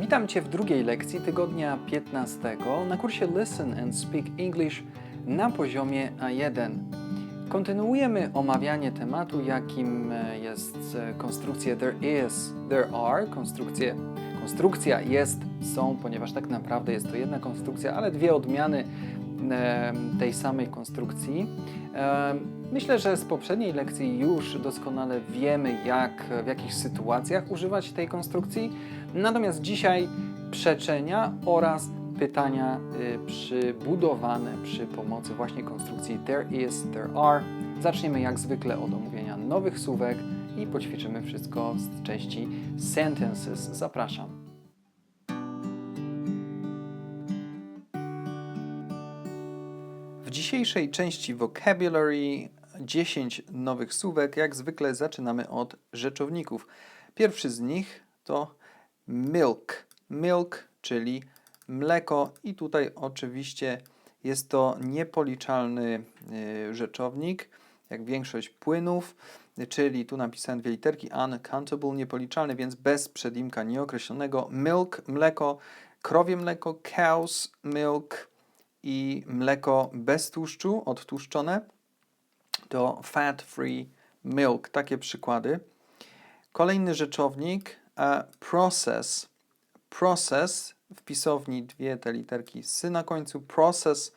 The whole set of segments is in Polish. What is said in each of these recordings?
Witam Cię w drugiej lekcji tygodnia 15 na kursie Listen and Speak English na poziomie A1. Kontynuujemy omawianie tematu, jakim e, jest e, konstrukcja there is, there are, konstrukcje, konstrukcja jest, są, ponieważ tak naprawdę jest to jedna konstrukcja, ale dwie odmiany e, tej samej konstrukcji. Myślę, że z poprzedniej lekcji już doskonale wiemy, jak w jakich sytuacjach używać tej konstrukcji. Natomiast dzisiaj przeczenia oraz pytania y, przybudowane przy pomocy właśnie konstrukcji there is, there are. Zaczniemy jak zwykle od omówienia nowych słówek i poćwiczymy wszystko z części sentences. Zapraszam. W dzisiejszej części vocabulary 10 nowych słówek. Jak zwykle zaczynamy od rzeczowników. Pierwszy z nich to milk. Milk, czyli mleko i tutaj oczywiście jest to niepoliczalny y, rzeczownik, jak większość płynów, czyli tu napisałem dwie literki uncountable, niepoliczalny, więc bez przedimka nieokreślonego. Milk, mleko, krowie mleko, cow's milk i mleko bez tłuszczu, odtłuszczone to fat-free milk. Takie przykłady. Kolejny rzeczownik process. Process w pisowni dwie te literki sy na końcu. Process.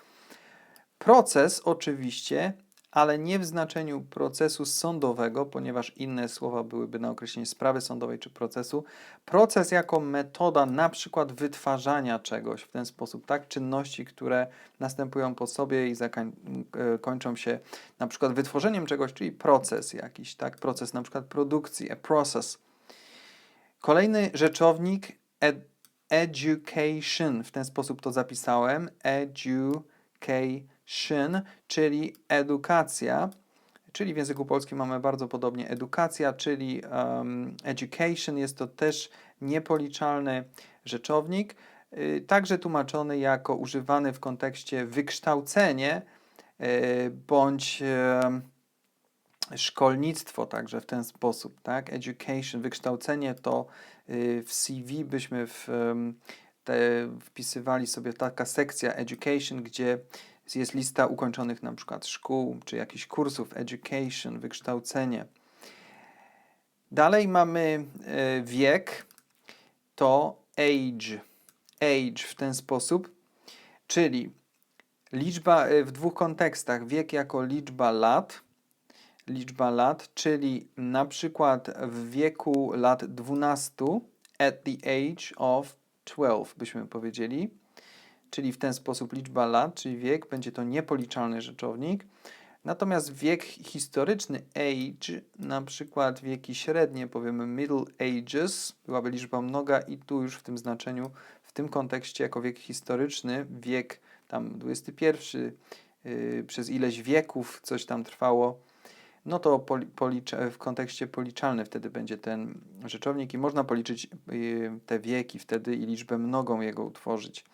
Proces oczywiście, ale nie w znaczeniu procesu sądowego, ponieważ inne słowa byłyby na określenie sprawy sądowej czy procesu. Proces jako metoda na przykład wytwarzania czegoś w ten sposób, tak? Czynności, które następują po sobie i e, kończą się na przykład wytworzeniem czegoś, czyli proces jakiś, tak? Proces na przykład produkcji, a process. Kolejny rzeczownik ed, education, w ten sposób to zapisałem, education, czyli edukacja, czyli w języku polskim mamy bardzo podobnie. Edukacja, czyli um, education, jest to też niepoliczalny rzeczownik, y, także tłumaczony jako używany w kontekście wykształcenie y, bądź szkolnictwo także w ten sposób, tak? Education, wykształcenie to y, w CV byśmy w, te, wpisywali sobie taka sekcja education, gdzie jest lista ukończonych na przykład szkół czy jakichś kursów education, wykształcenie. Dalej mamy e, wiek, to age. Age w ten sposób, czyli liczba e, w dwóch kontekstach. Wiek jako liczba lat, liczba lat, czyli na przykład w wieku lat 12, at the age of 12 byśmy powiedzieli, czyli w ten sposób liczba lat, czyli wiek, będzie to niepoliczalny rzeczownik. Natomiast wiek historyczny, age, na przykład wieki średnie, powiemy middle ages, byłaby liczba mnoga i tu już w tym znaczeniu, w tym kontekście jako wiek historyczny, wiek tam XXI, yy, przez ileś wieków coś tam trwało, no to w kontekście policzalny wtedy będzie ten rzeczownik i można policzyć yy, te wieki wtedy i liczbę mnogą jego utworzyć.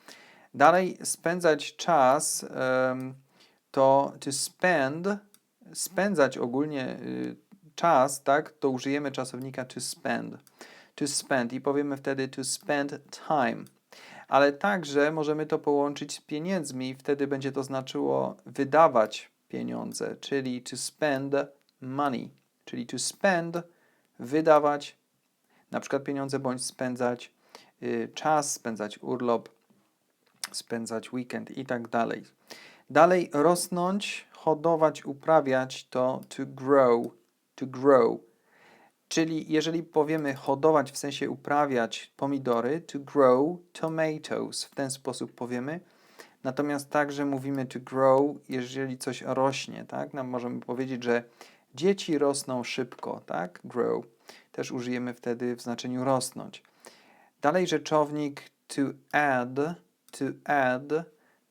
Dalej spędzać czas to to spend, spędzać ogólnie y, czas, tak, to użyjemy czasownika to spend. To spend i powiemy wtedy to spend time. Ale także możemy to połączyć z pieniędzmi wtedy będzie to znaczyło wydawać pieniądze, czyli to spend money, czyli to spend, wydawać na przykład pieniądze bądź spędzać y, czas, spędzać urlop, spędzać weekend i tak dalej. Dalej rosnąć, hodować, uprawiać to to grow, to grow. Czyli jeżeli powiemy hodować w sensie uprawiać pomidory, to grow tomatoes, w ten sposób powiemy. Natomiast także mówimy to grow, jeżeli coś rośnie, tak? Nam możemy powiedzieć, że dzieci rosną szybko, tak? Grow. Też użyjemy wtedy w znaczeniu rosnąć. Dalej rzeczownik to add, to add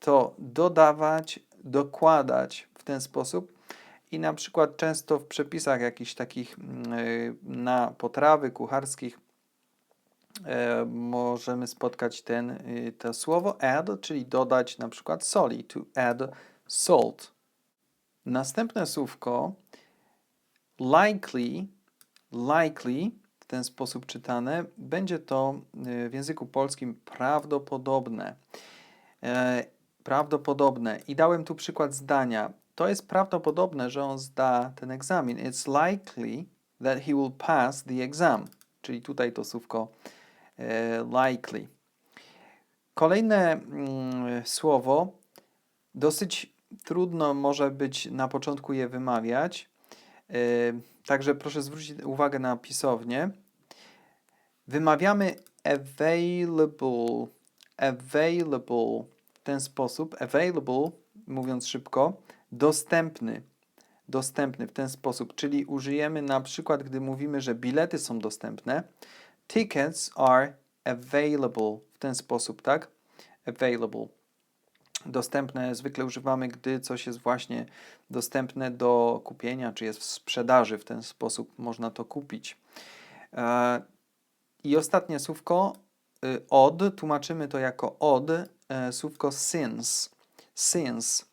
to dodawać, dokładać w ten sposób. I na przykład często w przepisach jakichś takich yy, na potrawy kucharskich e, możemy spotkać ten, y, to słowo add, czyli dodać na przykład soli, to add salt. Następne słówko likely, likely w ten sposób czytane, będzie to y, w języku polskim prawdopodobne. E, prawdopodobne. I dałem tu przykład zdania. To jest prawdopodobne, że on zda ten egzamin. It's likely that he will pass the exam. Czyli tutaj to słówko likely. Kolejne mm, słowo, dosyć trudno może być na początku je wymawiać, e, także proszę zwrócić uwagę na pisownię. Wymawiamy available, available w ten sposób, available, mówiąc szybko, dostępny, dostępny w ten sposób, czyli użyjemy na przykład, gdy mówimy, że bilety są dostępne, tickets are available w ten sposób, tak? Available. Dostępne zwykle używamy, gdy coś jest właśnie dostępne do kupienia, czy jest w sprzedaży. W ten sposób można to kupić. E, I ostatnie słówko y, od, tłumaczymy to jako od, e, słówko since. Since.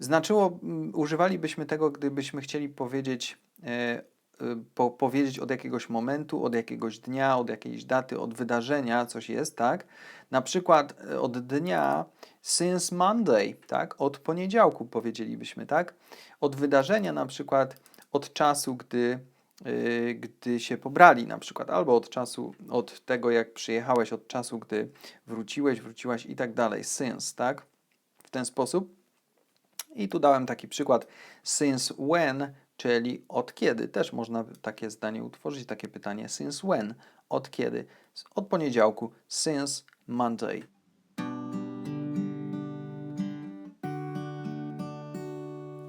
Znaczyło, używalibyśmy tego, gdybyśmy chcieli powiedzieć Y, po, powiedzieć od jakiegoś momentu, od jakiegoś dnia, od jakiejś daty, od wydarzenia coś jest, tak? Na przykład y, od dnia since Monday, tak? Od poniedziałku powiedzielibyśmy, tak? Od wydarzenia na przykład od czasu, gdy, yy, gdy się pobrali na przykład, albo od czasu, od tego jak przyjechałeś, od czasu, gdy wróciłeś, wróciłaś i tak dalej. Since, tak? W ten sposób. I tu dałem taki przykład since when czyli od kiedy. Też można takie zdanie utworzyć, takie pytanie since when, od kiedy. Od poniedziałku, since Monday.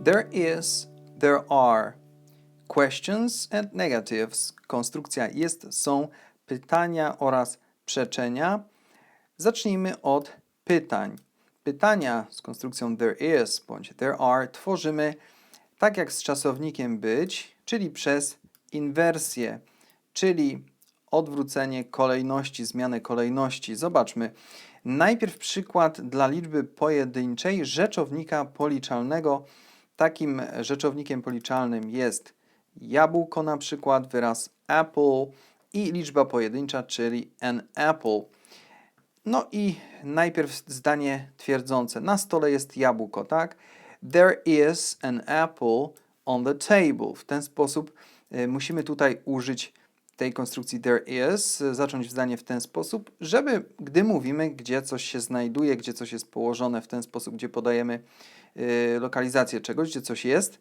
There is, there are. Questions and negatives. Konstrukcja jest, są pytania oraz przeczenia. Zacznijmy od pytań. Pytania z konstrukcją there is bądź there are tworzymy tak jak z czasownikiem być, czyli przez inwersję, czyli odwrócenie kolejności, zmianę kolejności. Zobaczmy. Najpierw przykład dla liczby pojedynczej rzeczownika policzalnego. Takim rzeczownikiem policzalnym jest jabłko na przykład, wyraz apple i liczba pojedyncza, czyli an apple. No i najpierw zdanie twierdzące. Na stole jest jabłko, tak? There is an apple on the table. W ten sposób y, musimy tutaj użyć tej konstrukcji there is, zacząć zdanie w ten sposób, żeby gdy mówimy, gdzie coś się znajduje, gdzie coś jest położone w ten sposób, gdzie podajemy y, lokalizację czegoś, gdzie coś jest,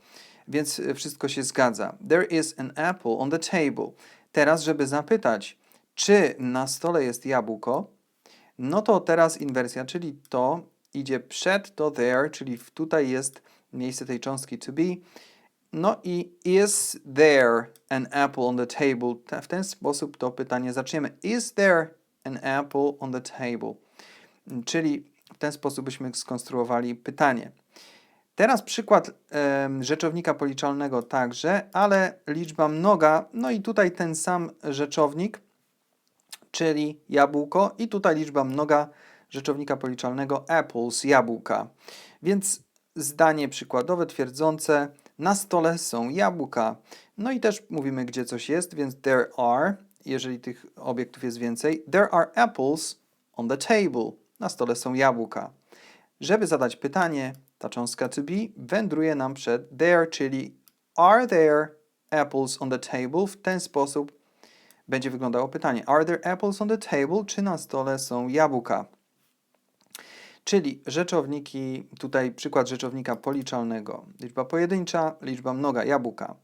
więc wszystko się zgadza. There is an apple on the table. Teraz, żeby zapytać, czy na stole jest jabłko, no to teraz inwersja, czyli to idzie przed to there, czyli tutaj jest miejsce tej cząstki to be. No i is there an apple on the table? W ten sposób to pytanie zaczniemy. Is there an apple on the table? Czyli w ten sposób byśmy skonstruowali pytanie. Teraz przykład rzeczownika policzalnego także, ale liczba mnoga, no i tutaj ten sam rzeczownik, czyli jabłko i tutaj liczba mnoga, rzeczownika policzalnego apples, jabłka. Więc zdanie przykładowe twierdzące na stole są jabłka. No i też mówimy, gdzie coś jest, więc there are, jeżeli tych obiektów jest więcej, there are apples on the table. Na stole są jabłka. Żeby zadać pytanie, ta cząstka to be wędruje nam przed there, czyli are there apples on the table? W ten sposób będzie wyglądało pytanie. Are there apples on the table? Czy na stole są jabłka? Czyli rzeczowniki, tutaj przykład rzeczownika policzalnego. Liczba pojedyncza, liczba mnoga, jabłka.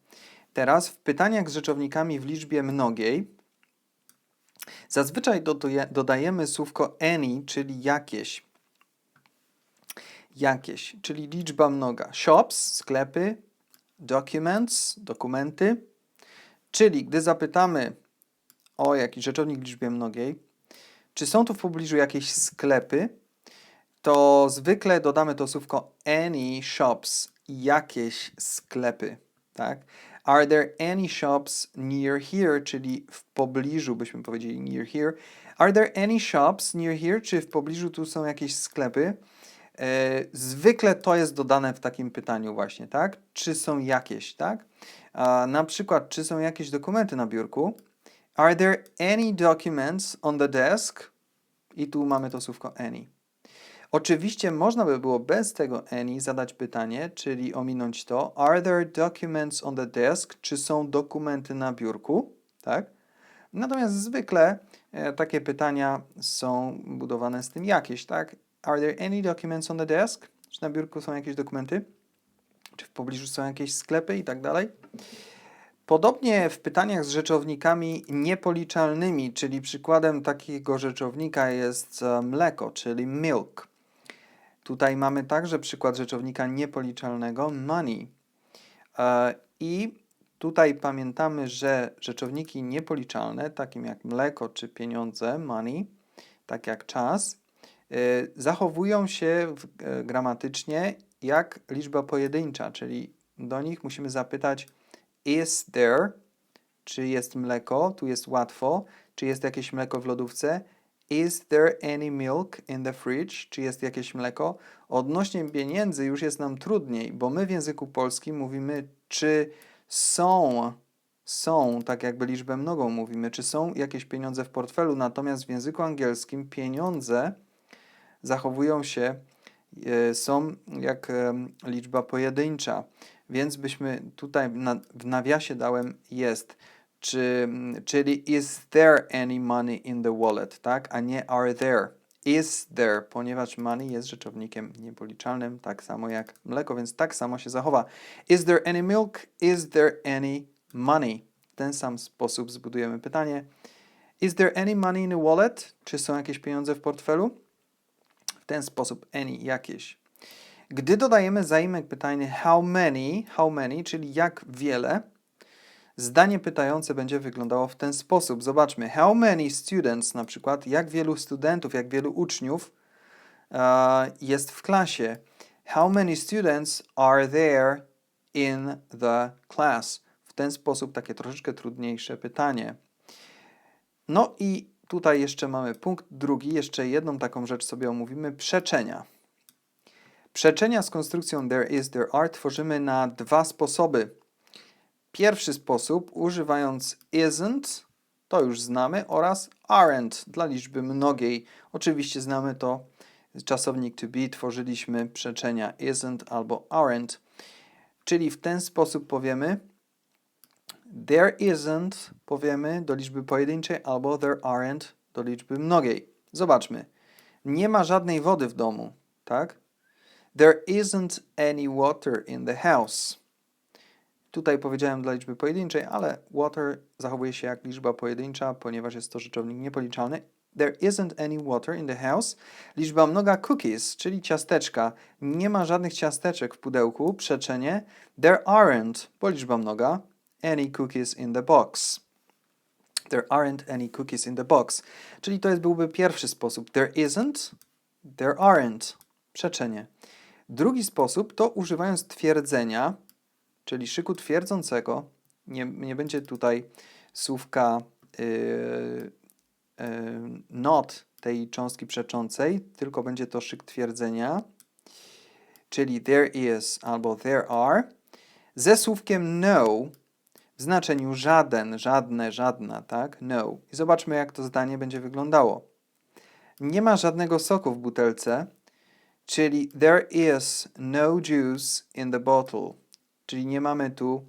Teraz w pytaniach z rzeczownikami w liczbie mnogiej zazwyczaj dodajemy słówko any, czyli jakieś. Jakieś, czyli liczba mnoga. Shops, sklepy, documents, dokumenty. Czyli gdy zapytamy o jakiś rzeczownik w liczbie mnogiej, czy są tu w pobliżu jakieś sklepy, to zwykle dodamy to słówko any shops, jakieś sklepy, tak? Are there any shops near here, czyli w pobliżu byśmy powiedzieli near here. Are there any shops near here, czy w pobliżu tu są jakieś sklepy? E, zwykle to jest dodane w takim pytaniu właśnie, tak? Czy są jakieś, tak? A na przykład, czy są jakieś dokumenty na biurku? Are there any documents on the desk? I tu mamy to słówko any. Oczywiście można by było bez tego any zadać pytanie, czyli ominąć to. Are there documents on the desk? Czy są dokumenty na biurku? Tak? Natomiast zwykle e, takie pytania są budowane z tym jakieś, tak? Are there any documents on the desk? Czy na biurku są jakieś dokumenty? Czy w pobliżu są jakieś sklepy i tak dalej? Podobnie w pytaniach z rzeczownikami niepoliczalnymi, czyli przykładem takiego rzeczownika jest e, mleko, czyli milk. Tutaj mamy także przykład rzeczownika niepoliczalnego money. E, I tutaj pamiętamy, że rzeczowniki niepoliczalne, takim jak mleko czy pieniądze, money, tak jak czas, e, zachowują się e, gramatycznie jak liczba pojedyncza, czyli do nich musimy zapytać is there, czy jest mleko, tu jest łatwo, czy jest jakieś mleko w lodówce, is there any milk in the fridge, czy jest jakieś mleko. Odnośnie pieniędzy już jest nam trudniej, bo my w języku polskim mówimy, czy są, są, tak jakby liczbę mnogą mówimy, czy są jakieś pieniądze w portfelu, natomiast w języku angielskim pieniądze zachowują się, e, są jak e, liczba pojedyncza. Więc byśmy tutaj w nawiasie dałem jest, czy, czyli is there any money in the wallet, tak, a nie are there. Is there, ponieważ money jest rzeczownikiem niepoliczalnym, tak samo jak mleko, więc tak samo się zachowa. Is there any milk? Is there any money? W ten sam sposób zbudujemy pytanie. Is there any money in the wallet? Czy są jakieś pieniądze w portfelu? W ten sposób any, jakieś. Gdy dodajemy zaimek pytania how many, how many, czyli jak wiele, zdanie pytające będzie wyglądało w ten sposób. Zobaczmy, how many students, na przykład, jak wielu studentów, jak wielu uczniów uh, jest w klasie. How many students are there in the class? W ten sposób takie troszeczkę trudniejsze pytanie. No i tutaj jeszcze mamy punkt drugi, jeszcze jedną taką rzecz sobie omówimy, przeczenia. Przeczenia z konstrukcją there is, there are tworzymy na dwa sposoby. Pierwszy sposób używając isn't, to już znamy, oraz aren't dla liczby mnogiej. Oczywiście znamy to, czasownik to be, tworzyliśmy przeczenia isn't albo aren't. Czyli w ten sposób powiemy there isn't, powiemy do liczby pojedynczej, albo there aren't do liczby mnogiej. Zobaczmy. Nie ma żadnej wody w domu, tak? There isn't any water in the house. Tutaj powiedziałem dla liczby pojedynczej, ale water zachowuje się jak liczba pojedyncza, ponieważ jest to rzeczownik niepoliczalny. There isn't any water in the house. Liczba mnoga cookies, czyli ciasteczka. Nie ma żadnych ciasteczek w pudełku. Przeczenie. There aren't, bo liczba mnoga. Any cookies in the box. There aren't any cookies in the box. Czyli to jest byłby pierwszy sposób. There isn't, there aren't. Przeczenie. Drugi sposób to używając twierdzenia, czyli szyku twierdzącego. Nie, nie będzie tutaj słówka yy, yy, not tej cząstki przeczącej, tylko będzie to szyk twierdzenia, czyli there is albo there are, ze słówkiem no w znaczeniu żaden, żadne, żadna, tak? No. I zobaczmy, jak to zdanie będzie wyglądało. Nie ma żadnego soku w butelce, czyli there is no juice in the bottle. Czyli nie mamy tu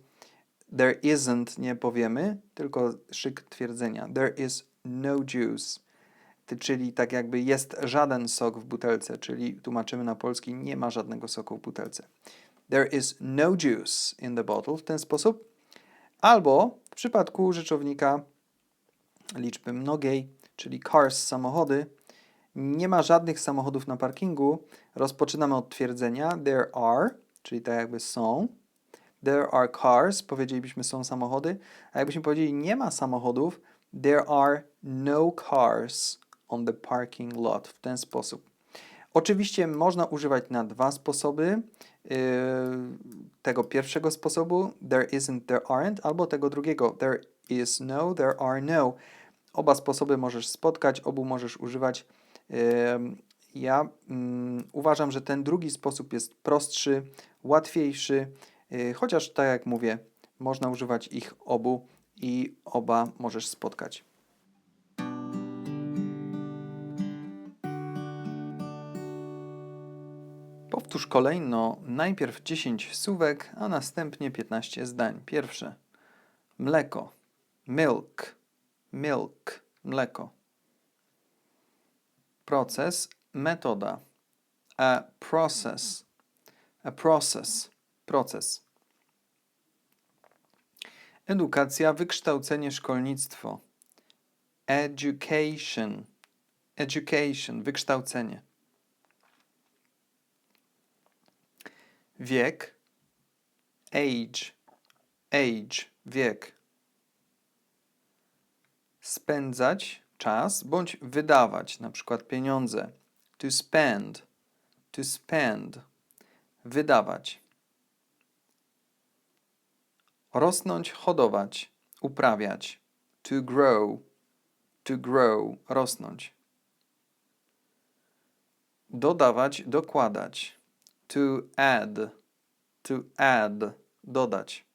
there isn't, nie powiemy, tylko szyk twierdzenia. There is no juice. Czyli tak jakby jest żaden sok w butelce, czyli tłumaczymy na polski nie ma żadnego soku w butelce. There is no juice in the bottle w ten sposób. Albo w przypadku rzeczownika liczby mnogiej, czyli cars, samochody, nie ma żadnych samochodów na parkingu, rozpoczynamy od twierdzenia there are, czyli tak jakby są. There are cars, powiedzielibyśmy są samochody, a jakbyśmy powiedzieli nie ma samochodów, there are no cars on the parking lot, w ten sposób. Oczywiście można używać na dwa sposoby. Yy, tego pierwszego sposobu, there isn't, there aren't, albo tego drugiego, there is no, there are no. Oba sposoby możesz spotkać, obu możesz używać. Ja mm, uważam, że ten drugi sposób jest prostszy, łatwiejszy, yy, chociaż tak jak mówię, można używać ich obu i oba możesz spotkać. Powtórz kolejno najpierw 10 słówek, a następnie 15 zdań. Pierwsze. Mleko. Milk. Milk. Mleko. Proces. Metoda. A process. A process. Proces. Edukacja, wykształcenie, szkolnictwo. Education. Education. Wykształcenie. Wiek. Age. Age. Wiek. Spędzać czas bądź wydawać, na przykład pieniądze. To spend. To spend. Wydawać. Rosnąć, hodować, uprawiać. To grow. To grow. Rosnąć. Dodawać, dokładać. To add. To add. Dodać.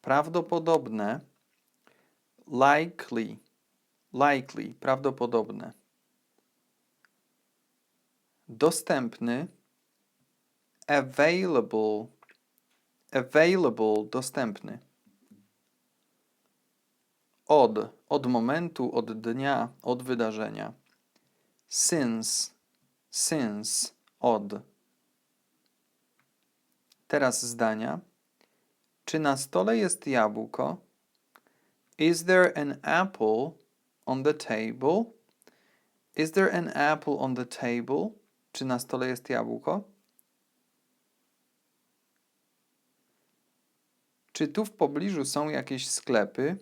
Prawdopodobne. Likely. Likely. Prawdopodobne. Dostępny. Available. Available. Dostępny. Od. Od momentu, od dnia, od wydarzenia. Since. Since. Od. Teraz zdania. Czy na stole jest jabłko? Is there an apple on the table? Is there an apple on the table? Czy na stole jest jabłko? Czy tu w pobliżu są jakieś sklepy?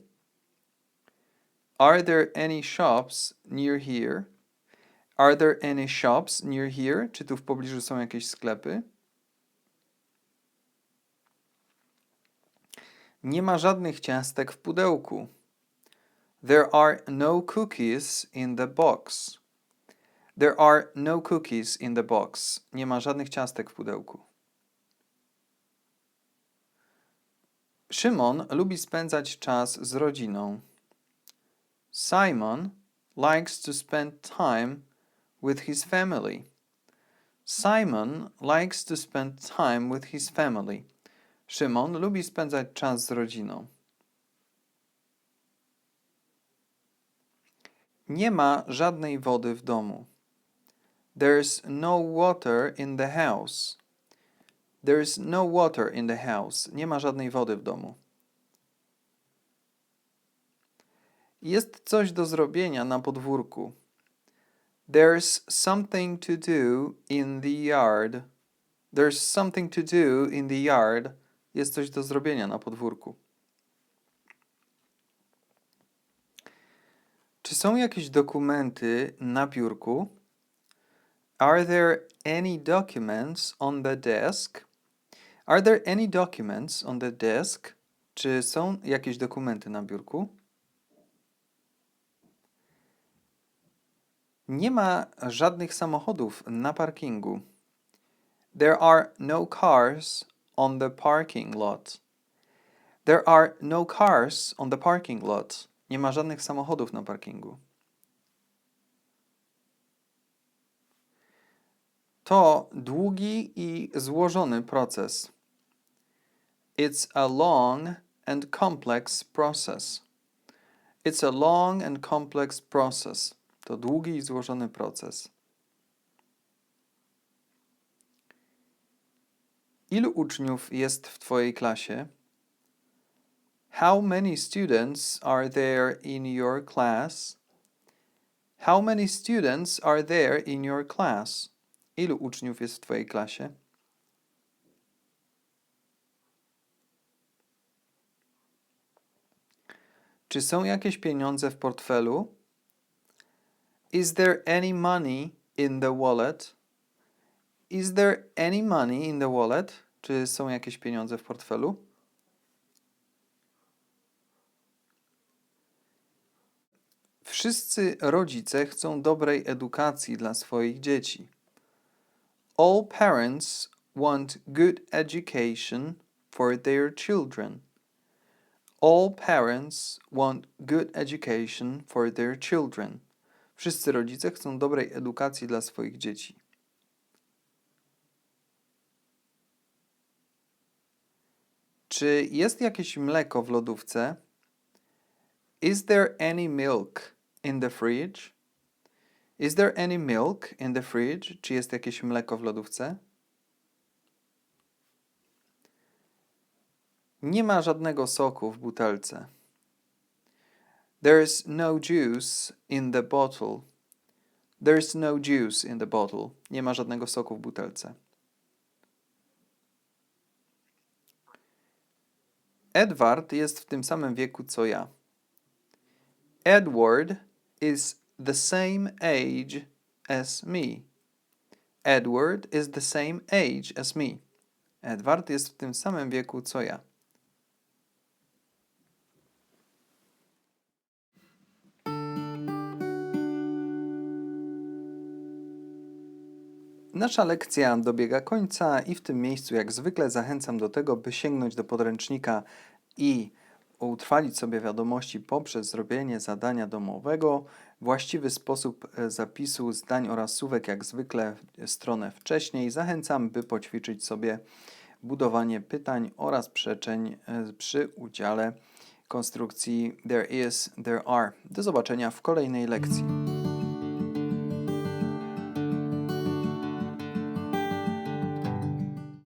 Are there any shops near here? Are there any shops near here? Czy tu w pobliżu są jakieś sklepy? Nie ma żadnych ciastek w pudełku. There are no cookies in the box. There are no cookies in the box. Nie ma żadnych ciastek w pudełku. Szymon lubi spędzać czas z rodziną. Simon likes to spend time with his family. Simon likes to spend time with his family. Szymon lubi spędzać czas z rodziną. Nie ma żadnej wody w domu. There's no water in the house. There's no water in the house. Nie ma żadnej wody w domu. Jest coś do zrobienia na podwórku. There's something to do in the yard. There's something to do in the yard. Jest coś do zrobienia na podwórku. Czy są jakieś dokumenty na biurku? Are there any documents on the desk? Are there any documents on the desk? Czy są jakieś dokumenty na biurku? Nie ma żadnych samochodów na parkingu. There are no cars on the parking lot. There are no cars on the parking lot. Nie ma żadnych samochodów na parkingu. To długi i złożony proces. It's a long and complex process. It's a long and complex process. To długi i złożony proces. Ilu uczniów jest w Twojej klasie? How many students are there in your class? How many students are there in your class? Ilu uczniów jest w Twojej klasie? Czy są jakieś pieniądze w portfelu? Is there any money in the wallet? Is there any money in the wallet? Czy są jakieś pieniądze w portfelu? Wszyscy rodzice chcą dobrej edukacji dla swoich dzieci. All parents want good education for their children. All parents want good education for their children. Wszyscy rodzice chcą dobrej edukacji dla swoich dzieci. Czy jest jakieś mleko w lodówce? Is there any milk in the fridge? Is there any milk in the fridge? Czy jest jakieś mleko w lodówce? Nie ma żadnego soku w butelce. There's no juice in the bottle. There's no juice in the bottle. Nie ma żadnego soku w butelce. Edward jest w tym samym wieku co ja. Edward is the same age as me. Edward is the same age as me. Edward jest w tym samym wieku co ja. Nasza lekcja dobiega końca i w tym miejscu, jak zwykle, zachęcam do tego, by sięgnąć do podręcznika i utrwalić sobie wiadomości poprzez zrobienie zadania domowego. Właściwy sposób e, zapisu zdań oraz słówek, jak zwykle, stronę wcześniej. Zachęcam, by poćwiczyć sobie budowanie pytań oraz przeczeń e, przy udziale konstrukcji there is, there are. Do zobaczenia w kolejnej lekcji.